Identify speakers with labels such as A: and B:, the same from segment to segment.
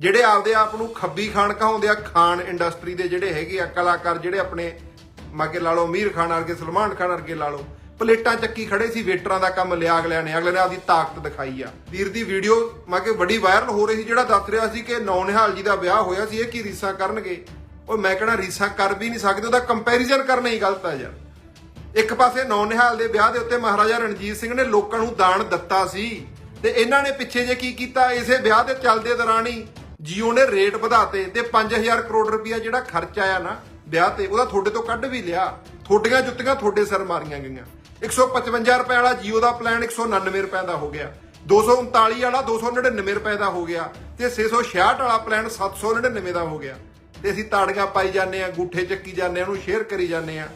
A: ਜਿਹੜੇ ਆਪਦੇ ਆਪ ਨੂੰ ਖੱਬੀ ਖਾਨ ਕਹਾਉਂਦੇ ਆ ਖਾਨ ਇੰਡਸਟਰੀ ਦੇ ਜਿਹੜੇ ਹੈਗੇ ਆ ਕਲਾਕਾਰ, ਜਿਹੜੇ ਆਪਣੇ ਮਾਕੇ ਲਾ ਲਓ, ਅਮੀਰ ਖਾਨ ਵਰਗੇ, ਸਲਮਾਨ ਖਾਨ ਵਰਗੇ ਲਾ ਲਓ, ਪਲੇਟਾਂ ਚੱਕੀ ਖੜੇ ਸੀ, ਵੇਟਰਾਂ ਦਾ ਕੰਮ ਲਿਆ ਅਗਲਿਆਂ ਨੇ, ਅਗਲੇ ਨੇ ਆਪਦੀ ਤਾਕਤ ਦਿਖਾਈ ਆ। ਵੀਰ ਦੀ ਵੀਡੀਓ ਮਾਕੇ ਬੜੀ ਵਾਇਰਲ ਹੋ ਰਹੀ ਸੀ, ਜਿਹੜਾ ਦੱਸ ਰਿਹਾ ਸੀ ਕਿ ਨੌ ਨਿਹਾਲ ਜੀ ਦਾ ਵਿਆਹ ਹੋਇਆ ਸੀ, ਇਹ ਕੀ ਰੀਸਾਂ ਕਰਨਗੇ? ਉਹ ਮੈਂ ਕਹਣਾ ਰੀਸਾਂ ਕਰ ਵੀ ਨਹੀਂ ਸਕਦੇ, ਉਹਦਾ ਕੰਪੈਰੀਜ਼ਨ ਕਰਨਾ ਹੀ ਗਲਤ ਆ ਯਾਰ। ਇੱਕ ਪਾਸੇ ਨੌ ਨਿਹਾਲ ਦੇ ਵਿਆਹ ਦੇ ਉੱਤੇ ਮਹਾਰਾਜਾ ਰਣਜੀਤ ਸਿੰਘ ਨੇ ਲੋਕਾਂ ਨੂੰ ਦਾਨ ਦਿੱਤਾ ਸੀ, ਤੇ ਇਹਨਾਂ ਨੇ ਪਿੱਛੇ ਜੇ ਕੀ ਕੀਤਾ, ਇਸੇ ਵਿਆਹ ਦੇ ਚੱਲਦੇ ਦੌਰਾਨ ਹੀ ਜੀਓ ਨੇ ਰੇਟ ਵਧਾਤੇ ਤੇ 5000 ਕਰੋੜ ਰੁਪਇਆ ਜਿਹੜਾ ਖਰਚ ਆਇਆ ਨਾ ਵਿਆਹ ਤੇ, ਉਹਦਾ ਤੁਹਾਡੇ ਤੋਂ ਕੱਢ ਵੀ ਲਿਆ। ਤੁਹਾਡੀਆਂ ਜੁੱਤੀਆਂ ਤੁਹਾਡੇ ਸਿਰ ਮਾਰੀਆਂ ਗਈਆਂ। 155 ਰੁਪਏ ਵਾਲਾ ਜੀਓ ਦਾ ਪਲਾਨ 199 ਰੁਪਏ ਦਾ ਹੋ ਗਿਆ। 239 ਵਾਲਾ 299 ਰੁਪਏ ਦਾ ਹੋ ਗਿਆ। ਤੇ 666 ਵਾਲਾ ਪਲਾਨ 799 ਦਾ ਹੋ ਗਿਆ। ਤੇ ਅਸੀਂ ਤਾੜੀਆਂ ਪਾਈ ਜਾਂਦੇ ਆ ਗੂਠੇ ਚੱਕੀ ਜਾਂਦੇ ਆ ਉਹਨੂੰ ਸ਼ੇਅਰ ਕਰੀ ਜਾਂਦੇ ਆ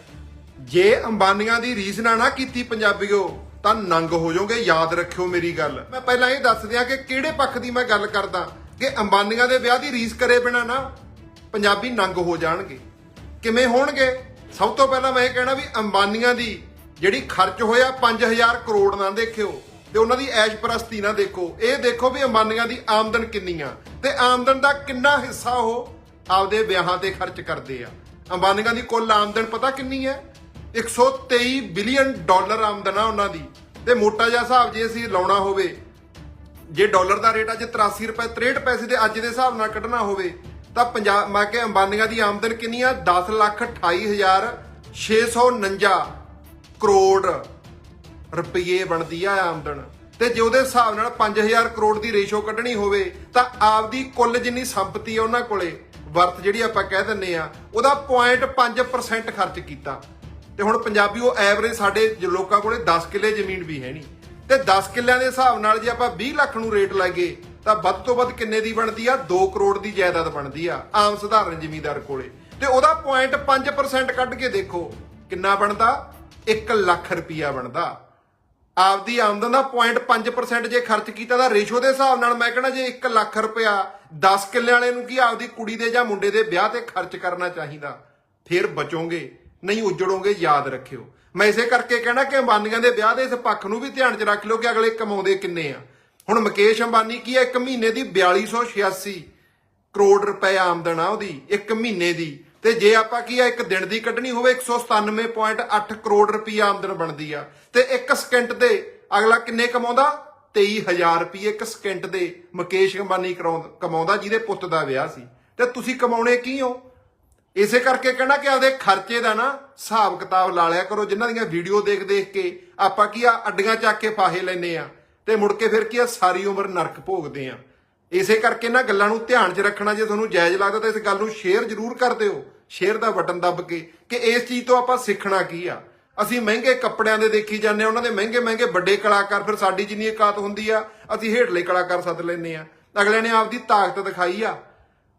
A: ਜੇ ਅੰਬਾਨੀਆਂ ਦੀ ਰੀਸ ਨਾ ਨਾ ਕੀਤੀ ਪੰਜਾਬੀਓ, ਤਾਂ ਨੰਗ ਹੋ ਜਾਓਗੇ, ਯਾਦ ਰੱਖਿਓ ਮੇਰੀ ਗੱਲ। ਮੈਂ ਪਹਿਲਾਂ ਇਹ ਦੱਸ ਦਿਆਂ ਕਿ ਕਿਹੜੇ ਪੱਖ ਦੀ ਮੈਂ ਗੱਲ ਕਰਦਾ। ਕਿ ਅੰਬਾਨੀਆਂ ਦੇ ਵਿਆਹ ਦੀ ਰੀਸ ਕਰੇ ਬਿਨਾ ਨਾ ਪੰਜਾਬੀ ਨੰਗ ਹੋ ਜਾਣਗੇ। ਕਿਵੇਂ ਹੋਣਗੇ? ਸਭ ਤੋਂ ਪਹਿਲਾਂ ਮੈਂ ਇਹ ਕਹਿਣਾ ਵੀ ਅੰਬਾਨੀਆਂ ਦੀ ਜਿਹੜੀ ਖਰਚ ਹੋਇਆ 5000 ਕਰੋੜ ਨਾ ਦੇਖਿਓ ਤੇ ਉਹਨਾਂ ਦੀ ਐਸ਼ ਪ੍ਰਸਤੀ ਨਾ ਦੇਖੋ। ਇਹ ਦੇਖੋ ਵੀ ਅੰਬਾਨੀਆਂ ਦੀ ਆਮਦਨ ਕਿੰਨੀ ਆ ਤੇ ਆਮਦਨ ਦਾ ਕਿੰਨਾ ਹਿੱਸਾ ਉਹ ਆਪਦੇ ਵਿਆਹਾਂ ਤੇ ਖਰਚ ਕਰਦੇ ਆ। ਅੰਬਾਨੀਆਂ ਦੀ ਕੁੱਲ ਆਮਦਨ ਪਤਾ ਕਿੰਨੀ ਹੈ? 123 ਬਿਲੀਅਨ ਡਾਲਰ ਆਮਦਨ ਆ ਉਹਨਾਂ ਦੀ। ਤੇ ਮੋਟਾ ਜਿਹਾ ਹਿਸਾਬ ਜੇ ਅਸੀਂ ਲਾਉਣਾ ਹੋਵੇ ਜੇ ਡਾਲਰ ਦਾ ਰੇਟ ਅੱਜ 83 ਰੁਪਏ 63 ਪੈਸੇ ਦੇ ਅੱਜ ਦੇ ਹਿਸਾਬ ਨਾਲ ਕੱਢਣਾ ਹੋਵੇ, ਤਾਂ ਪੰਜਾਬ ਮੈਂ ਕਿ ਅੰਬਾਨੀਆਂ ਦੀ ਆਮਦਨ ਕਿੰਨੀ ਆ? 10 ਲੱਖ 28 ਹਜ਼ਾਰ 649 ਕਰੋੜ ਰੁਪਏ ਬਣਦੀ ਆ ਆਮਦਨ। ਤੇ ਜੇ ਉਹਦੇ ਹਿਸਾਬ ਨਾਲ 5000 ਕਰੋੜ ਦੀ ਰੇਸ਼ੋ ਕੱਢਣੀ ਹੋਵੇ, ਤਾਂ ਆਪਦੀ ਕੁੱਲ ਜਿੰਨੀ ਸੰਪਤੀ ਆ ਉਹਨਾਂ ਕੋਲੇ, ਵਰਤ ਜਿਹੜੀ ਆਪਾਂ ਕਹਿ ਦਿੰਨੇ ਆ, ਉਹਦਾ 0.5% ਖਰਚ ਕੀਤਾ। ਤੇ ਹੁਣ ਪੰਜਾਬੀ ਉਹ ਐਵਰੇਜ ਸਾਡੇ ਲੋਕਾਂ ਕੋਲੇ 10 ਕਿੱਲੇ ਜ਼ਮੀਨ ਵੀ ਹੈ ਨਹੀਂ। ਤੇ 10 ਕਿੱਲਿਆਂ ਦੇ ਹਿਸਾਬ ਨਾਲ ਜੇ ਆਪਾਂ 20 ਲੱਖ ਨੂੰ ਰੇਟ ਲਾਈਏ, ਤਾਂ ਵੱਧ ਤੋਂ ਵੱਧ ਕਿੰਨੇ ਦੀ ਬਣਦੀ ਆ? 2 ਕਰੋੜ ਦੀ ਜਾਇਦਾਦ ਬਣਦੀ ਆ, ਆਮ ਸਧਾਰਨ ਜ਼ਿਮੀਂਦਾਰ ਕੋਲੇ। ਤੇ ਉਹਦਾ 0.5% ਕੱਢ ਕੇ ਦੇਖੋ, ਕਿੰਨਾ ਬਣਦਾ? 1 ਲੱਖ ਰੁਪਿਆ ਬਣਦਾ। ਆਪਦੀ ਆਮਦਨ ਦਾ 0.5% ਜੇ ਖਰਚ ਕੀਤਾ, ਤਾਂ ਰੇਸ਼ੋ ਦੇ ਹਿਸਾਬ ਨਾਲ ਮੈਂ ਕਹਿੰਦਾ ਜੇ 1 ਲੱਖ ਰੁਪਇਆ 10 ਕਿੱਲੇ ਵਾਲੇ ਨੂੰ ਕੀ ਆਪਦੀ ਕੁੜੀ ਦੇ ਜਾਂ ਮੁੰਡੇ ਦੇ ਵਿਆਹ ਤੇ ਖਰਚ ਕਰਨਾ ਚਾਹੀਦਾ, ਫਿਰ ਬਚੋਗੇ। ਨਹੀਂ ਉਜੜੋਗੇ, ਯਾਦ ਰੱਖਿਓ। ਮੈਂ ਇਸੇ ਕਰਕੇ ਕਹਿਣਾ ਕਿ ਅੰਬਾਨੀਆਂ ਦੇ ਵਿਆਹ ਦੇ ਇਸ ਪੱਖ ਨੂੰ ਵੀ ਧਿਆਨ 'ਚ ਰੱਖ ਲਿਓ ਕਿ ਅਗਲੇ ਕਮਾਉਂਦੇ ਕਿੰਨੇ ਆ। ਹੁਣ ਮੁਕੇਸ਼ ਅੰਬਾਨੀ ਕੀ ਹੈ ਇੱਕ ਮਹੀਨੇ ਦੀ 4286 ਕਰੋੜ ਰੁਪਏ ਆਮਦਨ ਆ ਉਹਦੀ, ਇੱਕ ਮਹੀਨੇ ਦੀ। ਤੇ ਜੇ ਆਪਾਂ ਕੀ ਆ, ਇੱਕ ਦਿਨ ਦੀ ਕੱਢਣੀ ਹੋਵੇ 197.8 ਕਰੋੜ ਰੁਪਏ ਆਮਦਨ ਬਣਦੀ ਆ। ਤੇ ਇੱਕ ਸਕਿੰਟ ਦੇ ਅਗਲਾ ਕਿੰਨੇ ਕਮਾਉਂਦਾ? 23000 ਰੁਪਏ ਇੱਕ ਸਕਿੰਟ ਦੇ ਮੁਕੇਸ਼ ਅੰਬਾਨੀ ਕਰਾਉਂ- ਕਮਾਉਂਦਾ ਜਿਹਦੇ ਪੁੱਤ ਦਾ ਵਿਆਹ ਸੀ। ਤੇ ਤੁਸੀਂ ਕਮਾਉਣੇ ਕੀ ਹੋ? ਇਸੇ ਕਰਕੇ ਕਹਿਣਾ ਕਿ ਆਪਦੇ ਖਰਚੇ ਦਾ ਨਾ ਹਿਸਾਬ ਕਿਤਾਬ ਲਾ ਲਿਆ ਕਰੋ, ਜਿਨ੍ਹਾਂ ਦੀਆਂ ਵੀਡੀਓ ਦੇਖ ਦੇਖ ਕੇ ਆਪਾਂ ਕੀ ਆ, ਅੱਡੀਆਂ ਚੱਕ ਕੇ ਫਾਹੇ ਲੈਨੇ ਆ ਤੇ ਮੁੜ ਕੇ ਫਿਰ ਕੀ ਆ, ਸਾਰੀ ਉਮਰ ਨਰਕ ਭੋਗਦੇ ਆ। ਇਸੇ ਕਰਕੇ ਨਾ ਗੱਲਾਂ ਨੂੰ ਧਿਆਨ 'ਚ ਰੱਖਣਾ, ਜੇ ਤੁਹਾਨੂੰ ਜਾਇਜ਼ ਲੱਗਦਾ ਤਾਂ ਇਸ ਗੱਲ ਨੂੰ ਸ਼ੇਅਰ ਜ਼ਰੂਰ ਕਰ ਦਿਓ। ਸ਼ੇਅਰ ਦਾ ਬਟਨ ਦੱਬ ਕੇ ਕਿ ਇਸ ਚੀਜ਼ ਤੋਂ ਆਪਾਂ ਸਿੱਖਣਾ ਕੀ ਆ? ਅਸੀਂ ਮਹਿੰਗੇ ਕੱਪੜਿਆਂ ਦੇ ਦੇਖੀ ਜਾਂਦੇ ਆ, ਉਹਨਾਂ ਦੇ ਮਹਿੰਗੇ ਮਹਿੰਗੇ ਵੱਡੇ ਕਲਾਕਾਰ ਫਿਰ ਸਾਡੀ ਜਿੰਨੀ ਇਕਾਤ ਹੁੰਦੀ ਆ, ਅਸੀਂ ਹੇਠਲੇ ਕਲਾਕਾਰ ਸੱਦ ਲੈਨੇ ਆ। ਅਗਲੇ ਨੇ ਆਪਦੀ ਤਾਕਤ ਦਿਖਾਈ ਆ।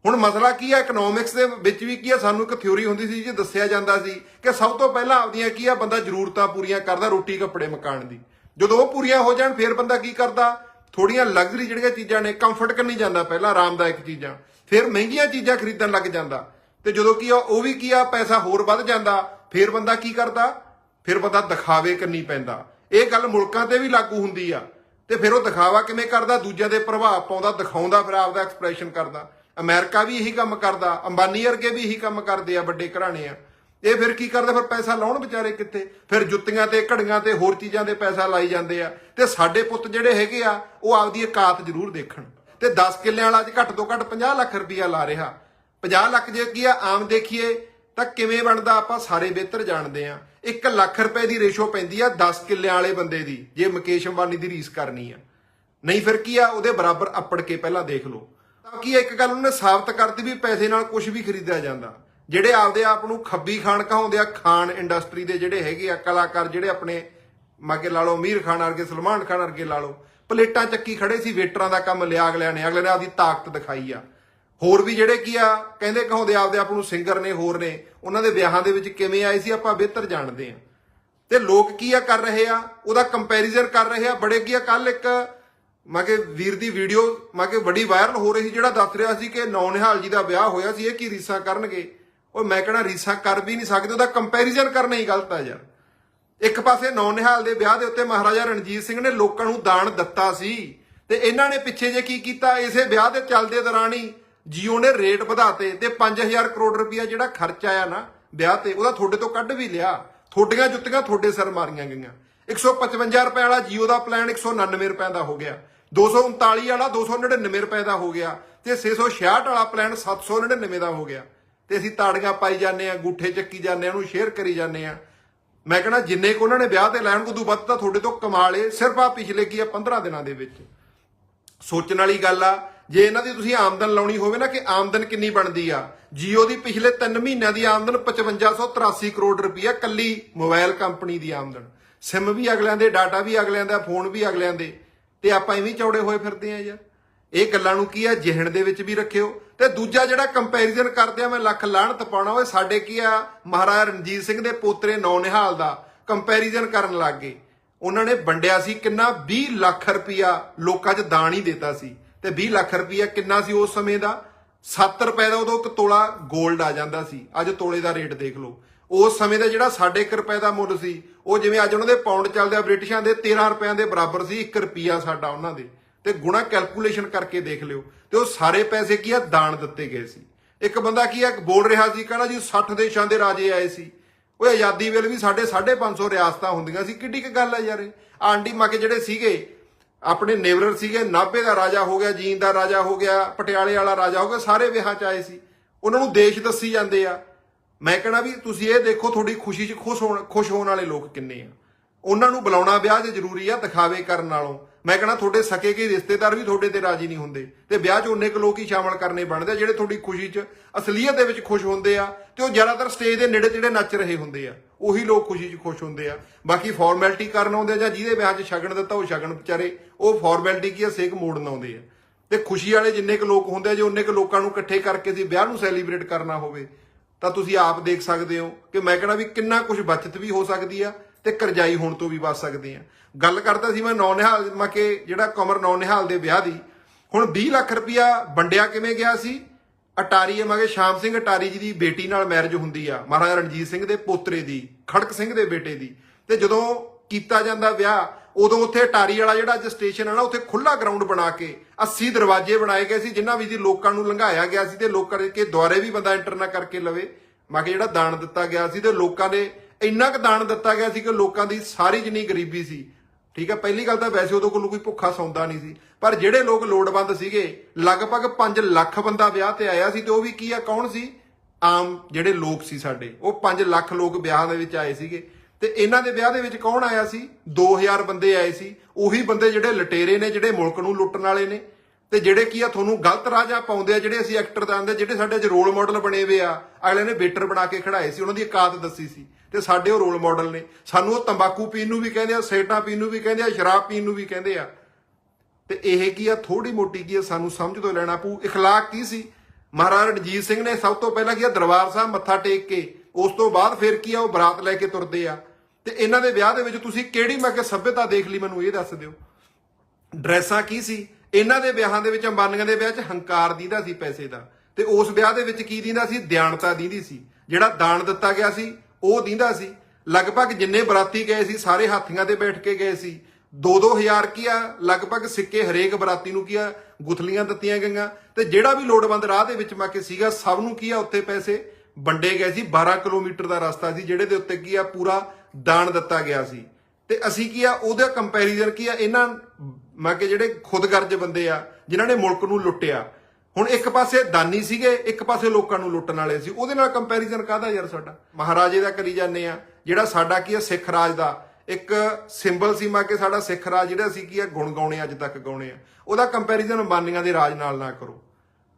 A: ਹੁਣ ਮਸਲਾ ਕੀ ਹੈ ਇਕਨੋਮਿਕਸ ਦੇ ਵਿੱਚ ਵੀ ਕੀ ਹੈ ਸਾਨੂੰ ਇੱਕ ਥਿਉਰੀ ਹੁੰਦੀ ਸੀ ਜੇ, ਦੱਸਿਆ ਜਾਂਦਾ ਸੀ ਕਿ ਸਭ ਤੋਂ ਪਹਿਲਾਂ ਆਪਦੀਆਂ ਕੀ ਆ, ਬੰਦਾ ਜ਼ਰੂਰਤਾਂ ਪੂਰੀਆਂ ਕਰਦਾ ਰੋਟੀ ਕੱਪੜੇ ਮਕਾਨ ਦੀ। ਜਦੋਂ ਉਹ ਪੂਰੀਆਂ ਹੋ ਜਾਣ, ਫਿਰ ਬੰਦਾ ਕੀ ਕਰਦਾ? ਥੋੜੀਆਂ ਲਗਜ਼ਰੀ ਜਿਹੜੀਆਂ ਚੀਜ਼ਾਂ ਨੇ ਕੰਫਰਟ ਕਰਨੀ ਜਾਂਦਾ ਪਹਿਲਾਂ, ਆਰਾਮਦਾਇਕ ਚੀਜ਼ਾਂ। ਫਿਰ ਮਹਿੰਗੀਆਂ ਚੀਜ਼ਾਂ ਖਰੀਦਣ ਲੱਗ ਜਾਂਦਾ। ਤੇ ਜਦੋਂ ਕੀ ਆ, ਉਹ ਵੀ ਕੀ ਆ, ਪੈਸਾ ਹੋਰ ਵੱਧ ਜਾਂਦਾ, ਫਿਰ ਬੰਦਾ ਕੀ ਕਰਦਾ? ਫਿਰ ਬੰਦਾ ਦਿਖਾਵੇ ਕਰਨੀ ਪੈਂਦਾ। ਇਹ ਗੱਲ ਮੁਲਕਾਂ ਤੇ ਵੀ ਲਾਗੂ ਹੁੰਦੀ ਆ। ਤੇ ਫਿਰ ਉਹ ਦਿਖਾਵਾ ਕਿਵੇਂ ਕਰਦਾ? ਦੂਜਿਆਂ ਦੇ ਪ੍ਰਭਾਵ ਪਾਉਂਦਾ, ਦਿਖਾਉਂਦਾ, ਫਿਰ ਆਪਦਾ ਐਕਸਪ੍ਰੈਸ਼ਨ ਕਰਦਾ। ਅਮਰੀਕਾ ਵੀ ਇਹੀ ਕੰਮ ਕਰਦਾ, ਅੰਬਾਨੀ ਵਰਗੇ ਵੀ ਇਹੀ ਕੰਮ ਕਰਦੇ ਆ, ਵੱਡੇ ਘਰਾਣੇ ਆ। ਇਹ ਫਿਰ ਕੀ ਕਰਦੇ? ਫਿਰ ਪੈਸਾ ਲਾਉਣ ਵਿਚਾਰੇ ਕਿੱਥੇ? ਫਿਰ ਜੁੱਤੀਆਂ ਤੇ, ਘੜੀਆਂ ਤੇ, ਹੋਰ ਚੀਜ਼ਾਂ ਦੇ ਪੈਸਾ ਲਾਈ ਜਾਂਦੇ ਆ। ਤੇ ਸਾਡੇ ਪੁੱਤ ਜਿਹੜੇ ਹੈਗੇ ਆ, ਉਹ ਆਪਦੀ ਇਕਾਤ ਜ਼ਰੂਰ ਦੇਖਣ। ਤੇ 10 ਕਿੱਲਿਆਂ ਵਾਲਾ ਅੱਜ ਘੱਟ ਤੋਂ ਘੱਟ 50 ਲੱਖ ਰੁਪਈਆ ਲਾ ਰਿਹਾ। 50 ਲੱਖ ਜੇ ਕੀ ਆ, ਆਮ ਦੇਖੀਏ, ਤਾਂ ਕਿਵੇਂ ਬਣਦਾ? ਆਪਾਂ ਸਾਰੇ ਬਿਹਤਰ ਜਾਣਦੇ ਆ। 1 ਲੱਖ ਰੁਪਏ ਦੀ ਰੇਸ਼ੋ ਪੈਂਦੀ ਆ 10 ਕਿੱਲਿਆਂ ਵਾਲੇ ਬੰਦੇ ਦੀ, ਜੇ ਮੁਕੇਸ਼ ਅੰਬਾਨੀ ਦੀ ਰੀਸ ਕਰਨੀ ਆ। ਨਹੀਂ ਫਿਰ ਕੀ ਆ, ਉਹਦੇ ਬਰਾਬਰ ਅੱਪੜ ਕੇ ਪਹਿਲਾਂ ਦੇਖ ਲਓ। ਤਾਂ ਕੀ ਇੱਕ ਗੱਲ ਉਹਨੇ ਸਾਬਤ ਕਰਤੀ ਵੀ ਪੈਸੇ ਨਾਲ ਕੁਝ ਵੀ ਖਰੀਦਿਆ ਜਾਂਦਾ। ਜਿਹੜੇ ਆਪਦੇ ਆਪ ਨੂੰ ਖੱਬੀ ਖਾਨ ਕਹਾਉਂਦੇ ਆ ਖਾਨ ਇੰਡਸਟਰੀ ਦੇ ਜਿਹੜੇ ਹੈਗੇ ਆ ਕਲਾਕਾਰ, ਜਿਹੜੇ ਆਪਣੇ ਮਾਕੇ ਲਾ ਲਓ, ਅਮੀਰ ਖਾਨ ਵਰਗੇ, ਸਲਮਾਨ ਖਾਨ ਵਰਗੇ ਲਾ ਲਓ, ਪਲੇਟਾਂ ਚੱਕੀ ਖੜੇ ਸੀ, ਵੇਟਰਾਂ ਦਾ ਕੰਮ ਲਿਆ ਅਗਲਿਆਂ ਨੇ, ਅਗਲੇ ਨੇ ਆਪਦੀ ਤਾਕਤ ਦਿਖਾਈ ਆ। ਹੋਰ ਵੀ ਜਿਹੜੇ ਕੀ ਆ, ਕਹਿੰਦੇ ਕਹਾਉਂਦੇ ਆਪਦੇ ਆਪ ਨੂੰ ਸਿੰਗਰ ਨੇ, ਹੋਰ ਨੇ, ਉਹਨਾਂ ਦੇ ਵਿਆਹਾਂ ਦੇ ਵਿੱਚ ਕਿਵੇਂ ਆਏ ਸੀ, ਆਪਾਂ ਬਿਹਤਰ ਜਾਣਦੇ ਆ। ਤੇ ਲੋਕ ਕੀ ਆ ਕਰ ਰਹੇ ਆ, ਉਹਦਾ ਕੰਪੈਰੀਜ਼ਨ ਕਰ ਰਹੇ ਆ, ਬੜੇ ਕੀ ਆ ਕੱਲ ਇੱਕ ਮੈਂ ਕਿ ਵੀਰ ਦੀ ਵੀਡੀਓ ਮੈਂ ਕਿ ਬੜੀ ਵਾਇਰਲ ਹੋ ਰਹੀ ਸੀ ਜਿਹੜਾ ਦੱਸ ਰਿਹਾ ਸੀ ਕਿ ਨੌ ਨਿਹਾਲ ਜੀ ਦਾ ਵਿਆਹ ਹੋਇਆ ਸੀ, ਇਹ ਕੀ ਰੀਸਾਂ ਕਰਨਗੇ? ਉਹ ਮੈਂ ਕਹਣਾ ਰੀਸਾਂ ਕਰ ਵੀ ਨਹੀਂ ਸਕਦੇ, ਉਹਦਾ ਕੰਪੈਰੀਜ਼ਨ ਕਰਨਾ ਹੀ ਗਲਤ ਆ ਯਾਰ। ਇੱਕ ਪਾਸੇ ਨੌ ਨਿਹਾਲ ਦੇ ਵਿਆਹ ਦੇ ਉੱਤੇ ਮਹਾਰਾਜਾ ਰਣਜੀਤ ਸਿੰਘ ਨੇ ਲੋਕਾਂ ਨੂੰ ਦਾਨ ਦਿੱਤਾ ਸੀ ਤੇ ਇਹਨਾਂ ਨੇ ਪਿੱਛੇ ਜੇ ਕੀ ਕੀਤਾ, ਇਸੇ ਵਿਆਹ ਦੇ ਚੱਲਦੇ ਦੌਰਾਨ ਹੀ ਜੀਓ ਨੇ ਰੇਟ ਵਧਾਤੇ ਤੇ 5000 ਕਰੋੜ ਰੁਪਇਆ ਜਿਹੜਾ ਖਰਚ ਆਇਆ ਨਾ ਵਿਆਹ ਤੇ, ਉਹਦਾ ਤੁਹਾਡੇ ਤੋਂ ਕੱਢ ਵੀ ਲਿਆ। ਤੁਹਾਡੀਆਂ ਜੁੱਤੀਆਂ ਤੁਹਾਡੇ ਸਿਰ ਮਾਰੀਆਂ ਗਈਆਂ। 155 ਰੁਪਏ ਵਾਲਾ ਜੀਓ ਦਾ ਪਲਾਨ 199 ਰੁਪਏ ਦਾ ਹੋ ਗਿਆ। 239 ਵਾਲਾ 299 ਰੁਪਏ ਦਾ ਹੋ ਗਿਆ ਤੇ 666 ਵਾਲਾ ਪਲਾਨ 799 ਦਾ ਹੋ ਗਿਆ। ਤੇ ਅਸੀਂ ਤਾੜੀਆਂ ਪਾਈ ਜਾਂਦੇ ਆ ਗੂਠੇ ਚੱਕੀ ਜਾਂਦੇ ਆ ਉਹਨੂੰ ਸ਼ੇਅਰ ਕਰੀ ਜਾਂਦੇ ਆ ਮੈਂ ਕਹਿੰਦਾ ਜਿੰਨੇ ਕੁ ਉਹਨਾਂ ਨੇ ਵਿਆਹ ਤੇ ਲੈਣ ਤੋਂ ਵੱਧ ਤਾਂ ਤੁਹਾਡੇ ਤੋਂ ਕਮਾ ਲਏ ਸਿਰਫ ਆ ਪਿਛਲੇ ਕੀ ਆ 15 ਦਿਨਾਂ ਦੇ ਵਿੱਚ। ਸੋਚਣ ਵਾਲੀ ਗੱਲ ਆ, ਜੇ ਇਹਨਾਂ ਦੀ ਤੁਸੀਂ ਆਮਦਨ ਲਾਉਣੀ ਹੋਵੇ ਨਾ ਕਿ ਆਮਦਨ ਕਿੰਨੀ ਬਣਦੀ ਆ, ਜੀਓ ਦੀ ਪਿਛਲੇ 3 ਮਹੀਨਿਆਂ ਦੀ ਆਮਦਨ 5583 ਕਰੋੜ ਰੁਪਈਆ ਕੱਲੀ ਮੋਬਾਈਲ ਕੰਪਨੀ ਦੀ ਆਮਦਨ। ਸਿਮ ਵੀ ਅਗਲਿਆਂ ਦੇ, ਡਾਟਾ ਵੀ ਅਗਲਿਆਂ ਦਾ, ਫੋਨ ਵੀ ਅਗਲਿਆਂ ਦੇ। ਤੇ ਆਪਾਂ ਐਵੇਂ ਚੌੜੇ ਹੋਏ ਫਿਰਦੇ ਆ ਯਾਰ। ਇਹ ਗੱਲਾਂ ਨੂੰ ਕੀ ਆ? ਜਿਹਣ ਦੇ ਵਿੱਚ ਵੀ ਰੱਖਿਓ। ਤੇ ਦੂਜਾ ਜਿਹੜਾ ਕੰਪੈਰੀਜ਼ਨ ਕਰਦੇ ਆ, ਮੈਂ ਲੱਖ ਲਾਹਣਤ ਪਾਉਣਾ ਓਏ, ਸਾਡੇ ਕੀ ਆ? ਮਹਾਰਾਜਾ ਰਣਜੀਤ ਸਿੰਘ ਦੇ ਪੋਤਰੇ ਨੌ ਨਿਹਾਲ ਦਾ ਕੰਪੈਰੀਜ਼ਨ ਕਰਨ ਲੱਗ ਗਏ। ਉਹਨਾਂ ਨੇ ਵੰਡਿਆ ਸੀ ਕਿੰਨਾ? 20 ਲੱਖ ਰੁਪਇਆ ਲੋਕਾਂ 'ਚ ਦਾਨ ਹੀ ਦਿੱਤਾ ਸੀ। ਤੇ 20 ਲੱਖ ਰੁਪਇਆ ਕਿੰਨਾ ਸੀ ਉਸ ਸਮੇਂ ਦਾ? 7 ਰੁਪਏ ਦਾ ਉਦੋਂ ਇੱਕ ਤੋਲਾ 골ਡ ਆ ਜਾਂਦਾ ਸੀ। ਅੱਜ ਤੋਲੇ ਦਾ ਰੇਟ ਦੇਖ ਲਓ। ਉਸ ਸਮੇਂ ਦਾ ਜਿਹੜਾ ਸਾਡੇ 1 ਰੁਪਏ ਦਾ ਮੁੱਲ ਸੀ, ਉਹ ਜਿਵੇਂ ਅੱਜ ਉਹਨਾਂ ਦੇ ਪਾਉਂਡ ਚੱਲਦੇ ਆ ਬ੍ਰਿਟਿਸ਼ਾਂ ਦੇ 13 ਰੁਪਿਆਂ ਦੇ ਬਰਾਬਰ ਸੀ 1 ਰੁਪਿਆ ਸਾਡਾ ਉਹਨਾਂ ਦੇ। ਤੇ ਗੁਣਾ ਕੈਲਕੂਲੇਸ਼ਨ ਕਰਕੇ ਦੇਖ ਲਿਓ, ਤੇ ਉਹ ਸਾਰੇ ਪੈਸੇ ਕੀ ਆ, ਦਾਨ ਦਿੱਤੇ ਗਏ ਸੀ। ਇੱਕ ਬੰਦਾ ਕੀ ਆ, ਬੋਲ ਰਿਹਾ ਸੀ, ਕਹਿੰਦਾ ਜੀ 60 ਦੇਸ਼ਾਂ ਦੇ ਰਾਜੇ ਆਏ ਸੀ। ਉਹ ਆਜ਼ਾਦੀ ਵੇਲੇ ਵੀ ਸਾਡੇ 550 ਰਿਆਸਤਾਂ ਹੁੰਦੀਆਂ ਸੀ, ਕਿੱਡੀ ਕੁ ਗੱਲ ਆ ਯਾਰ ਇਹ। ਆਂਡੀ ਮਾਕੇ ਜਿਹੜੇ ਸੀਗੇ, ਆਪਣੇ ਨੇਵਰਰ ਸੀਗੇ, ਨਾਭੇ ਦਾ ਰਾਜਾ ਹੋ ਗਿਆ ਜੀਨ ਦਾ ਰਾਜਾ ਹੋ ਗਿਆ, ਪਟਿਆਲੇ ਵਾਲਾ ਰਾਜਾ ਹੋ ਗਿਆ, ਸਾਰੇ ਵਿਆਹ ਚ ਆਏ ਸੀ। ਉਹਨਾਂ ਨੂੰ ਦੇਸ਼ ਦੱਸੀ ਜਾਂਦੇ ਆ। ਮੈਂ ਕਹਣਾ ਵੀ ਤੁਸੀਂ ਇਹ ਦੇਖੋ, ਤੁਹਾਡੀ ਖੁਸ਼ੀ 'ਚ ਖੁਸ਼ ਹੋਣ ਖੁਸ਼ ਹੋਣ ਵਾਲੇ ਲੋਕ ਕਿੰਨੇ ਆ। ਉਹਨਾਂ ਨੂੰ ਬੁਲਾਉਣਾ ਵਿਆਹ 'ਚ ਜ਼ਰੂਰੀ ਆ, ਦਿਖਾਵੇ ਕਰਨ ਨਾਲੋਂ। ਮੈਂ ਕਹਣਾ ਤੁਹਾਡੇ ਸਕੇ ਕੇ ਰਿਸ਼ਤੇਦਾਰ ਵੀ ਤੁਹਾਡੇ ਤੇ ਰਾਜੀ ਨਹੀਂ ਹੁੰਦੇ। ਤੇ ਵਿਆਹ 'ਚ ਉਹਨੇ ਕੁ ਲੋਕ ਹੀ ਸ਼ਾਮਲ ਕਰਨੇ ਬਣਦੇ ਆ, ਜਿਹੜੇ ਤੁਹਾਡੀ ਖੁਸ਼ੀ 'ਚ ਅਸਲੀਅਤ ਦੇ ਵਿੱਚ ਖੁਸ਼ ਹੁੰਦੇ ਆ ਤੇ ਉਹ ਜ਼ਿਆਦਾਤਰ ਸਟੇਜ ਦੇ ਨੇੜੇ ਜਿਹੜੇ ਨੱਚ ਰਹੇ ਹੁੰਦੇ ਆ। ਉਹੀ ਲੋਕ ਖੁਸ਼ੀ 'ਚ ਖੁਸ਼ ਹੁੰਦੇ ਆ। ਬਾਕੀ ਫਾਰਮੈਲਿਟੀ ਕਰਨ ਆਉਂਦੇ ਆ ਜਾਂ ਜਿਹਦੇ ਵਿਆਹ 'ਚ ਸ਼ਗਨ ਦਿੱਤਾ, ਉਹ ਸ਼ਗਨ ਵਿਚਾਰੇ, ਉਹ ਫਾਰਮੈਲਿਟੀ ਕੀ ਆ, ਸੇਕ ਮੋੜਨ ਆਉਂਦੇ ਆ। ਤੇ ਖੁਸ਼ੀ ਵਾਲੇ ਜਿੰਨੇ ਕੁ ਲੋਕ ਹੁੰਦੇ ਆ, ਜੇ ਉਹਨੇ ਕੁ ਲੋਕਾਂ ਨੂੰ ਇਕੱਠੇ ਕਰਕੇ ਅਸੀਂ ਵਿਆਹ ਨੂੰ ਸੈਲੀਬ੍ਰੇਟ ਕਰਨਾ ਹੋਵੇ ਤਾਂ ਤੁਸੀਂ ਆਪ ਦੇਖ ਸਕਦੇ ਹੋ ਕਿ ਮੈਂ ਕਹਿੰਦਾ ਵੀ ਕਿੰਨਾ ਕੁਝ ਬਚਤ ਵੀ ਹੋ ਸਕਦੀ ਆ ਤੇ ਕਰਜ਼ਾਈ ਹੋਣ ਤੋਂ ਵੀ ਬਚ ਸਕਦੇ ਆ। ਗੱਲ ਕਰਦਾ ਸੀ ਮੈਂ ਨੌ ਨਿਹਾਲ ਮੈਂ ਕਿ ਜਿਹੜਾ ਕਮਰ ਨੌ ਨਿਹਾਲ ਦੇ ਵਿਆਹ ਦੀ, ਹੁਣ 20 ਲੱਖ ਰੁਪਇਆ ਵੰਡਿਆ ਕਿਵੇਂ ਗਿਆ ਸੀ? ਅਟਾਰੀ ਮਗੇ ਸ਼ਾਮ ਸਿੰਘ ਅਟਾਰੀ ਜੀ ਦੀ ਬੇਟੀ ਨਾਲ ਮੈਰਿਜ ਹੁੰਦੀ ਆ, ਮਹਾਰਾਜਾ ਰਣਜੀਤ ਸਿੰਘ ਦੇ ਪੋਤਰੇ ਦੀ, ਖੜਕ ਸਿੰਘ ਦੇ ਬੇਟੇ ਦੀ। ਤੇ ਜਦੋਂ ਕੀਤਾ ਜਾਂਦਾ ਵਿਆਹ ਉਦੋਂ ਉੱਥੇ ਅਟਾਰੀ ਵਾਲਾ ਜਿਹੜਾ ਅੱਜ ਸਟੇਸ਼ਨ ਹੈ ਨਾ, ਉੱਥੇ ਖੁੱਲਾ ਗਰਾਊਂਡ ਬਣਾ ਕੇ 80 ਦਰਵਾਜ਼ੇ ਬਣਾਏ ਗਏ ਸੀ, ਜਿਨ੍ਹਾਂ ਵਿੱਚ ਦੀ ਲੋਕਾਂ ਨੂੰ ਲੰਘਾਇਆ ਗਿਆ ਸੀ ਤੇ ਲੋਕਾਂ ਦੇ ਦੁਆਰੇ ਵੀ ਬੰਦਾ ਐਂਟਰ ਨਾ ਕਰਕੇ ਲਵੇ। ਮੈਂ ਜਿਹੜਾ ਦਾਨ ਦਿੱਤਾ ਗਿਆ ਸੀ ਤੇ ਲੋਕਾਂ ਨੇ ਇੰਨਾ ਕੁ ਦਾਨ ਦਿੱਤਾ ਗਿਆ ਸੀ ਕਿ ਲੋਕਾਂ ਦੀ ਸਾਰੀ ਜਿੰਨੀ ਗਰੀਬੀ ਸੀ, ਠੀਕ ਹੈ, ਪਹਿਲੀ ਗੱਲ ਤਾਂ ਵੈਸੇ ਉਦੋਂ ਕੋਲ ਕੋਈ ਭੁੱਖਾ ਸੌਂਦਾ ਨਹੀਂ ਸੀ, ਪਰ ਜਿਹੜੇ ਲੋਕ ਲੋੜਵੰਦ ਸੀਗੇ, ਲਗਭਗ 5 ਲੱਖ ਬੰਦਾ ਵਿਆਹ ਤੇ ਆਇਆ ਸੀ ਤੇ ਉਹ ਵੀ ਕੀ ਆ, ਕੌਣ ਸੀ? ਆਮ ਜਿਹੜੇ ਲੋਕ ਸੀ ਸਾਡੇ, ਉਹ 5 ਲੱਖ ਲੋਕ ਵਿਆਹ ਦੇ ਵਿੱਚ ਆਏ ਸੀਗੇ। ਤੇ ਇਹਨਾਂ ਦੇ ਵਿਆਹ ਦੇ ਵਿੱਚ ਕੌਣ ਆਇਆ ਸੀ 2000 ਬੰਦੇ ਆਏ ਸੀ ਉਹੀ ਬੰਦੇ ਜਿਹੜੇ ਲਟੇਰੇ ਨੇ ਜਿਹੜੇ ਮੁਲਕ ਨੂੰ ਲੁੱਟਣ ਵਾਲੇ ਨੇ ਤੇ ਜਿਹੜੇ ਕੀ ਆ ਤੁਹਾਨੂੰ ਗਲਤ ਰਾਜਾ ਪਾਉਂਦੇ ਆ ਜਿਹੜੇ ਅਸੀਂ ਐਕਟਰ ਦਾ ਆਂਦੇ ਜਿਹੜੇ ਸਾਡੇ ਅੱਜ ਰੋਲ ਮਾਡਲ ਬਣੇ ਹੋਏ ਆ ਅਗਲੇ ਨੇ ਵੇਟਰ ਬਣਾ ਕੇ ਖੜਾਏ ਸੀ ਉਹਨਾਂ ਦੀ ਔਕਾਤ ਦੱਸੀ ਸੀ ਤੇ ਸਾਡੇ ਉਹ ਰੋਲ ਮਾਡਲ ਨੇ ਸਾਨੂੰ ਉਹ ਤੰਬਾਕੂ ਪੀਣ ਨੂੰ ਵੀ ਕਹਿੰਦੇ ਆ ਸਿਗਰਟਾਂ ਪੀਣ ਨੂੰ ਵੀ ਕਹਿੰਦੇ ਆ ਸ਼ਰਾਬ ਪੀਣ ਨੂੰ ਵੀ ਕਹਿੰਦੇ ਆ ਤੇ ਇਹ ਕੀ ਆ ਥੋੜੀ ਮੋਟੀ ਕੀ ਆ ਸਾਨੂੰ ਸਮਝ ਤੋਂ ਲੈਣਾ ਪਊ اخلاق ਕੀ ਸੀ ਮਹਾਰਾਜਾ ਰਣਜੀਤ ਸਿੰਘ ਨੇ ਸਭ ਤੋਂ ਪਹਿਲਾਂ ਕੀ ਆ ਦਰਬਾਰ ਸਾਹਿਬ ਮੱਥਾ ਟੇਕ ਕੇ ਉਸ ਤੋਂ ਬਾਅਦ ਫਿਰ ਕੀ ਆ, ਉਹ ਬਰਾਤ ਲੈ ਕੇ ਤੁਰਦੇ ਆ। ਤੇ ਇਹਨਾਂ ਦੇ ਵਿਆਹ ਦੇ ਵਿੱਚ ਤੁਸੀਂ ਕਿਹੜੀ ਮੈਂ ਕਿ ਸਭਿਅਤਾ ਦੇਖ ਲਈ ਮੈਨੂੰ ਇਹ ਦੱਸ ਦਿਓ। ਡਰੈਸਾਂ ਕੀ ਸੀ? ਇਹਨਾਂ ਦੇ ਵਿਆਹਾਂ ਦੇ ਵਿੱਚ ਅੰਬਾਨੀਆਂ ਦੇ ਵਿਆਹ 'ਚ ਹੰਕਾਰ ਦੀਦਾ ਸੀ ਪੈਸੇ ਦਾ। ਤੇ ਉਸ ਵਿਆਹ ਦੇ ਵਿੱਚ ਕੀ ਦਿੰਦਾ ਸੀ? ਦਿਆਨਤਾ ਦੀਦੀ ਸੀ। ਜਿਹੜਾ ਦਾਨ ਦਿੱਤਾ ਗਿਆ ਸੀ, ਉਹ ਦਿੰਦਾ ਸੀ। ਲਗਭਗ ਜਿੰਨੇ ਬਰਾਤੀ ਗਏ ਸੀ, ਸਾਰੇ ਹਾਥੀਆਂ ਤੇ ਬੈਠ ਕੇ ਗਏ ਸੀ। 2-2000 ਕੀ ਆ? ਲਗਭਗ ਸਿੱਕੇ ਹਰੇਕ ਬਰਾਤੀ ਨੂੰ ਕੀ ਆ? ਗੁਥਲੀਆਂ ਦਿੱਤੀਆਂ ਗਈਆਂ। ਤੇ ਜਿਹੜਾ ਵੀ ਲੋੜਵੰਦ ਰਾਹ ਦੇ ਵਿੱਚ ਮੈਂ ਕਿ ਸੀਗਾ, ਸਭ ਨੂੰ ਕੀ ਆ? ਉੱਥੇ ਪੈਸੇ। ਵੰਡੇ ਗਏ ਸੀ 12 ਕਿਲੋਮੀਟਰ ਦਾ ਰਸਤਾ ਸੀ, ਜਿਹੜੇ ਦੇ ਉੱਤੇ ਕੀ ਆ, ਪੂਰਾ ਦਾਨ ਦਿੱਤਾ ਗਿਆ ਸੀ। ਤੇ ਅਸੀਂ ਕੀ ਆ, ਉਹਦਾ ਕੰਪੈਰੀਜ਼ਨ ਕੀ ਆ, ਇਹਨਾਂ, ਮੈਂ ਕਿ ਜਿਹੜੇ ਖੁਦਗਰਜ ਬੰਦੇ ਆ, ਜਿਨ੍ਹਾਂ ਨੇ ਮੁਲਕ ਨੂੰ ਲੁੱਟਿਆ, ਹੁਣ ਇੱਕ ਪਾਸੇ ਦਾਨੀ ਸੀਗੇ, ਇੱਕ ਪਾਸੇ ਲੋਕਾਂ ਨੂੰ ਲੁੱਟਣ ਵਾਲੇ ਸੀ। ਉਹਦੇ ਨਾਲ ਕੰਪੈਰੀਜ਼ਨ ਕਾਹਦਾ ਯਾਰ ਸਾਡਾ? ਮਹਾਰਾਜੇ ਦਾ ਕਰੀ ਜਾਂਦੇ ਆ। ਜਿਹੜਾ ਸਾਡਾ ਕੀ ਆ, ਸਿੱਖ ਰਾਜ ਦਾ, ਇੱਕ ਸਿੰਬਲ ਸੀ, ਮਾ ਕਿ ਸਾਡਾ ਸਿੱਖ ਰਾਜ, ਜਿਹੜਾ ਸੀ ਕੀ ਆ, ਗੁਣ ਗਾਉਣੇ ਅੱਜ ਤੱਕ ਗਾਉਣੇ ਆ। ਉਹਦਾ ਕੰਪੈਰੀਜ਼ਨ ਅੰਬਾਨੀਆਂ ਦੇ ਰਾਜ ਨਾਲ ਨਾ ਕਰੋ।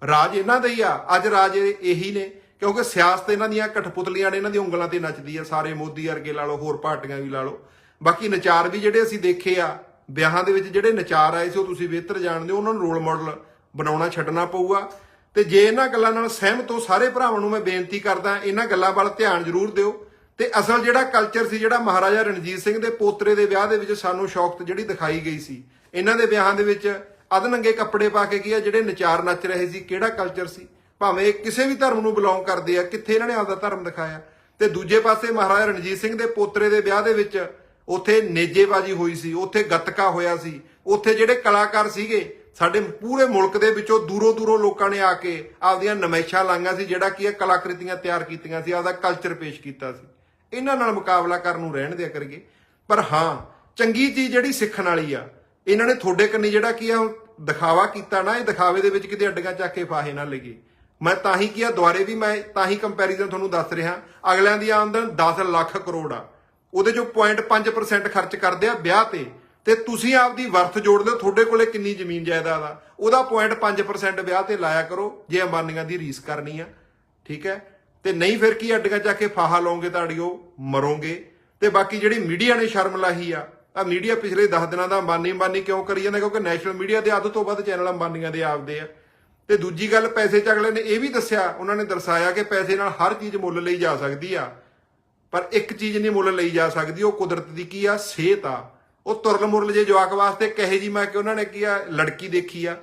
A: ਰਾਜ ਇਹਨਾਂ ਦਾ ਹੀ ਆ, ਅੱਜ ਰਾਜ ਇਹੀ ਨੇ। ਕਿਉਂਕਿ ਸਿਆਸਤ ਇਹਨਾਂ ਦੀਆਂ ਕਠਪੁਤਲੀਆਂ ਨੇ ਇਹਨਾਂ ਦੀ ਉਂਗਲਾਂ ਤੇ ਨੱਚਦੀ ਆ, ਸਾਰੇ ਮੋਦੀ ਵਰਗੇ ਲਾ ਲਓ, ਹੋਰ ਪਾਰਟੀਆਂ ਵੀ ਲਾ ਲਓ। ਬਾਕੀ ਨਚਾਰ ਵੀ ਜਿਹੜੇ ਅਸੀਂ ਦੇਖੇ ਆ, ਵਿਆਹਾਂ ਦੇ ਵਿੱਚ ਜਿਹੜੇ ਨਚਾਰ ਆਏ ਸੀ ਉਹ ਤੁਸੀਂ ਬਿਹਤਰ ਜਾਣਦੇ ਹੋ, ਉਹਨਾਂ ਨੂੰ ਰੋਲ ਮਾਡਲ ਬਣਾਉਣਾ ਛੱਡਣਾ ਪਊਗਾ। ਤੇ ਜੇ ਇਹਨਾਂ ਗੱਲਾਂ ਨਾਲ ਸਹਿਮਤ ਹੋ, ਸਾਰੇ ਭਰਾਵਾਂ ਨੂੰ ਮੈਂ ਬੇਨਤੀ ਕਰਦਾ, ਇਹਨਾਂ ਗੱਲਾਂ ਵੱਲ ਧਿਆਨ ਜ਼ਰੂਰ ਦਿਓ। ਤੇ ਅਸਲ ਜਿਹੜਾ ਕਲਚਰ ਸੀ, ਜਿਹੜਾ ਮਹਾਰਾਜਾ ਰਣਜੀਤ ਸਿੰਘ ਦੇ ਪੋਤਰੇ ਦੇ ਵਿਆਹ ਦੇ ਵਿੱਚ ਸਾਨੂੰ ਸ਼ੌਕਤ ਜਿਹੜੀ ਦਿਖਾਈ ਗਈ ਸੀ, ਇਹਨਾਂ ਦੇ ਵਿਆਹਾਂ ਦੇ ਵਿੱਚ ਅਧਨੰਗੇ ਕੱਪੜੇ ਪਾ ਕੇ ਕੀ ਆ, ਜਿਹੜੇ ਨਚਾਰ ਨੱਚ ਰਹੇ ਸੀ, ਕਿਹੜਾ ਕਲਚਰ ਸੀ? ਭਾਵੇਂ ਕਿਸੇ ਵੀ ਧਰਮ ਨੂੰ ਬਿਲੋਂਗ ਕਰਦੇ ਆ, ਕਿੱਥੇ ਇਹਨਾਂ ਨੇ ਆਪਦਾ ਧਰਮ ਦਿਖਾਇਆ। ਤੇ ਦੂਜੇ ਪਾਸੇ ਮਹਾਰਾਜਾ ਰਣਜੀਤ ਸਿੰਘ ਦੇ ਪੋਤਰੇ ਦੇ ਵਿਆਹ ਦੇ ਵਿੱਚ ਉੱਥੇ ਨੇਜੇਬਾਜੀ ਹੋਈ ਸੀ, ਉੱਥੇ ਗੱਤਕਾ ਹੋਇਆ ਸੀ, ਉੱਥੇ ਜਿਹੜੇ ਕਲਾਕਾਰ ਸੀਗੇ, ਸਾਡੇ ਪੂਰੇ ਮੁਲਕ ਦੇ ਵਿੱਚੋਂ ਦੂਰੋਂ ਦੂਰੋਂ ਲੋਕਾਂ ਨੇ ਆ ਕੇ ਆਪਦੀਆਂ ਨਮਾਇਸ਼ਾਂ ਲਾਈਆਂ ਸੀ, ਜਿਹੜਾ ਕੀ ਇਹ ਕਲਾਕ੍ਰਿਤੀਆਂ ਤਿਆਰ ਕੀਤੀਆਂ ਸੀ, ਆਪਦਾ ਕਲਚਰ ਪੇਸ਼ ਕੀਤਾ ਸੀ। ਇਹਨਾਂ ਨਾਲ ਮੁਕਾਬਲਾ ਕਰਨ ਨੂੰ ਰਹਿਣ ਦਿਆ ਕਰੀਏ। ਪਰ ਹਾਂ, ਚੰਗੀ ਚੀਜ਼ ਜਿਹੜੀ ਸਿੱਖਣ ਵਾਲੀ ਆ, ਇਹਨਾਂ ਨੇ ਤੁਹਾਡੇ ਕੰਨੀ ਜਿਹੜਾ ਕੀ ਆ ਦਿਖਾਵਾ ਕੀਤਾ ਨਾ, ਇਹ ਦਿਖਾਵੇ ਦੇ ਵਿੱਚ ਕਿਤੇ ਅੱਡੀਆਂ ਚੱਕ ਕੇ ਫਾਹੇ ਨਾ ਲੱਗੇ ਮੈਂ ਤਾਂ ਹੀ ਕਿਹਾ ਦੁਆਰੇ ਵੀ ਮੈਂ ਤਾਂ ਹੀ ਕੰਪੈਰੀਜ਼ਨ ਤੁਹਾਨੂੰ ਦੱਸ ਰਿਹਾ। ਅਗਲਿਆਂ ਦੀ ਆਮਦਨ 10 ਲੱਖ ਕਰੋੜ ਆ। ਉਹਦੇ ਚੋਂ 0.5% ਖਰਚ ਕਰਦੇ ਆ ਵਿਆਹ ਤੇ। ਤੇ ਤੁਸੀਂ ਆਪਦੀ ਵਰਥ ਜੋੜ ਲਿਓ, ਤੁਹਾਡੇ ਕੋਲੇ ਕਿੰਨੀ ਜ਼ਮੀਨ ਜਾਇਦਾਦ ਆ। ਉਹਦਾ 0.5% ਵਿਆਹ ਤੇ ਲਾਇਆ ਕਰੋ, ਜੇ ਅੰਬਾਨੀਆਂ ਦੀ ਰੀਸ ਕਰਨੀ ਆ। ਠੀਕ ਹੈ? ਤੇ ਨਹੀਂ ਫਿਰ ਕੀ ਅੱਡੀਆਂ ਚੱਕ ਕੇ ਫਾਹਾ ਲਾਓਗੇ ਤਾਂ ਅੜਿਓ ਮਰੋਗੇ। ਤੇ ਬਾਕੀ ਜਿਹੜੀ ਮੀਡੀਆ ਨੇ ਸ਼ਰਮ ਲਾਹੀ ਆ ਆ ਮੀਡੀਆ ਪਿਛਲੇ 10 ਦਿਨਾਂ ਦਾ ਅੰਬਾਨੀ ਅੰਬਾਨੀ ਕਿਉਂ ਕਰੀ ਜਾਂਦਾ? ਕਿਉਂਕਿ ਨੈਸ਼ਨਲ ਮੀਡੀਆ ਦੇ ਅੱਧ ਤੋਂ ਵੱਧ ਚੈਨਲ ਅੰਬਾਨੀਆਂ ਦੇ ਆਪਦੇ ਆ। ਤੇ ਦੂਜੀ ਗੱਲ ਪੈਸੇ ਚ ਅਗਲੇ ਨੇ ਇਹ ਵੀ ਦੱਸਿਆ, ਉਹਨਾਂ ਨੇ ਦਰਸਾਇਆ ਕਿ ਪੈਸੇ ਨਾਲ ਹਰ ਚੀਜ਼ ਮੁੱਲ ਲਈ ਜਾ ਸਕਦੀ ਆ। ਪਰ ਇੱਕ ਚੀਜ਼ ਨਹੀਂ ਮੁੱਲ ਲਈ ਜਾ ਸਕਦੀ, ਉਹ ਕੁਦਰਤ ਦੀ ਕੀ ਆ? ਸਿਹਤ ਆ। ਉਹ ਤੁਰਲ ਮੁਰਲ ਜੇ ਜਵਾਕ ਵਾਸਤੇ ਕਹੇ ਜੀ, ਮੈਂ ਕਿ ਉਹਨਾਂ ਨੇ ਕੀ ਆ? ਲੜਕੀ ਦੇਖੀ ਆ।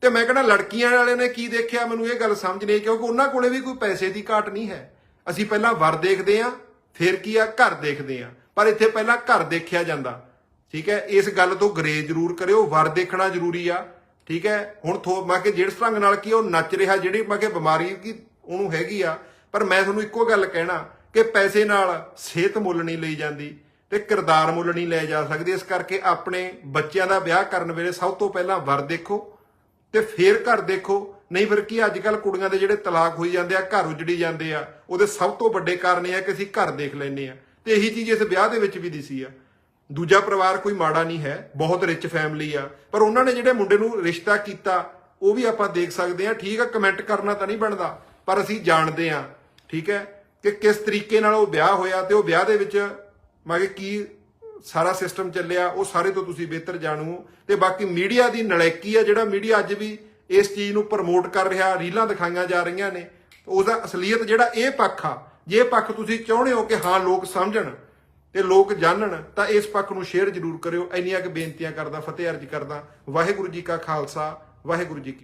A: ਤੇ ਮੈਂ ਕਹਿੰਦਾ, ਲੜਕੀਆਂ ਵਾਲਿਆਂ ਨੇ ਕੀ ਦੇਖਿਆ? ਮੈਨੂੰ ਇਹ ਗੱਲ ਸਮਝ ਨਹੀਂ ਕਿਉਂਕਿ ਉਹਨਾਂ ਕੋਲੇ ਵੀ ਕੋਈ ਪੈਸੇ ਦੀ ਘਾਟ ਨਹੀਂ ਹੈ। ਅਸੀਂ ਪਹਿਲਾਂ ਵਰ ਦੇਖਦੇ ਆ, ਫਿਰ ਕੀ ਆ? ਘਰ ਦੇਖਦੇ ਆ। ਪਰ ਇੱਥੇ ਪਹਿਲਾਂ ਘਰ ਦੇਖਿਆ ਜਾਂਦਾ। ਠੀਕ ਹੈ? ਇਸ ਗੱਲ ਤੋਂ ਗਰੇਜ਼ ਜ਼ਰੂਰ ਕਰਿਓ। ਵਰ ਦੇਖਣਾ ਜ਼ਰੂਰੀ ਆ। ਠੀਕ ਹੈ? ਹੁਣ ਥੋ ਮੈਂ ਕਿ ਜਿਹੜੇ ਢੰਗ ਨਾਲ ਕੀ ਉਹ ਨੱਚ ਰਿਹਾ, ਜਿਹੜੀ ਮੈਂ ਕਿ ਬਿਮਾਰੀ ਕੀ ਉਹਨੂੰ ਹੈਗੀ ਆ, ਪਰ ਮੈਂ ਤੁਹਾਨੂੰ ਇੱਕੋ ਗੱਲ ਕਹਿਣਾ ਕਿ ਪੈਸੇ ਨਾਲ ਸਿਹਤ ਮੁੱਲ ਨਹੀਂ ਲਈ ਜਾਂਦੀ ਤੇ ਕਿਰਦਾਰ ਮੁੱਲ ਨਹੀਂ ਲੈ ਜਾ ਸਕਦੇ। ਇਸ ਕਰਕੇ ਆਪਣੇ ਬੱਚਿਆਂ ਦਾ ਵਿਆਹ ਕਰਨ ਵੇਲੇ ਸਭ ਤੋਂ ਪਹਿਲਾਂ ਵਰ ਦੇਖੋ ਤੇ ਫੇਰ ਘਰ ਦੇਖੋ। ਨਹੀਂ ਫਿਰ ਕੀ ਅੱਜ ਕੱਲ ਕੁੜੀਆਂ ਦੇ ਜਿਹੜੇ ਤਲਾਕ ਹੋਈ ਜਾਂਦੇ ਆ, ਘਰ ਉਜੜੀ ਜਾਂਦੇ ਆ, ਉਹਦੇ ਸਭ ਤੋਂ ਵੱਡੇ ਕਾਰਨ ਇਹ ਆ ਕਿ ਅਸੀਂ ਘਰ ਦੇਖ ਲੈਨੇ ਆ। ਤੇ ਇਹੀ ਚੀਜ਼ ਇਸ ਵਿਆਹ ਦੇ ਵਿੱਚ ਵੀ ਦਿਸੀ ਆ। ਦੂਜਾ ਪਰਿਵਾਰ ਕੋਈ ਮਾੜਾ ਨਹੀਂ ਹੈ, ਬਹੁਤ ਰਿਚ ਫੈਮਿਲੀ ਆ। ਪਰ ਉਹਨਾਂ ਨੇ ਜਿਹੜੇ ਮੁੰਡੇ ਨੂੰ ਰਿਸ਼ਤਾ ਕੀਤਾ, ਉਹ ਵੀ ਆਪਾਂ ਦੇਖ ਸਕਦੇ ਆ ਠੀਕ ਆ ਕਮੈਂਟ ਕਰਨਾ ਤਾਂ ਨਹੀਂ ਬਣਦਾ, ਪਰ ਅਸੀਂ ਜਾਣਦੇ ਆ ਠੀਕ ਹੈ, ਕਿ ਕਿਸ ਤਰੀਕੇ ਨਾਲ ਉਹ ਵਿਆਹ ਹੋਇਆ ਤੇ ਉਹ ਵਿਆਹ ਦੇ ਵਿੱਚ ਮੈਂ ਕਿ ਕੀ ਸਾਰਾ ਸਿਸਟਮ ਚੱਲਿਆ, ਉਹ ਸਾਰੇ ਤੋਂ ਤੁਸੀਂ ਬਿਹਤਰ ਜਾਣੂ। ਤੇ ਬਾਕੀ ਮੀਡੀਆ ਦੀ ਨਲਾਇਕੀ ਆ, ਜਿਹੜਾ ਮੀਡੀਆ ਅੱਜ ਵੀ ਇਸ ਚੀਜ਼ ਨੂੰ ਪ੍ਰਮੋਟ ਕਰ ਰਿਹਾ, ਰੀਲਾਂ ਦਿਖਾਈਆਂ ਜਾ ਰਹੀਆਂ ਨੇ ਉਹਦਾ ਅਸਲੀਅਤ ਜਿਹੜਾ ਇਹ ਪੱਖ ਆ, ਜੇ ਪੱਖ ਤੁਸੀਂ ਚਾਹੁੰਦੇ ਹੋ ਕਿ ਹਾਂ, ਲੋਕ ਸਮਝਣ ਤੇ ਲੋਕ ਜਾਣਨ, ਤਾਂ ਇਸ ਪੱਖ ਨੂੰ ਸ਼ੇਅਰ ਜ਼ਰੂਰ ਕਰਿਓ। ਇੰਨੀਆਂ ਕਿ ਬੇਨਤੀਆਂ ਕਰਦਾ, ਫਤਿਹ ਅਰਜ ਕਰਦਾ। ਵਾਹਿਗੁਰੂ ਜੀ ਕਾ ਖਾਲਸਾ, ਵਾਹਿਗੁਰੂ ਜੀ ਕੀ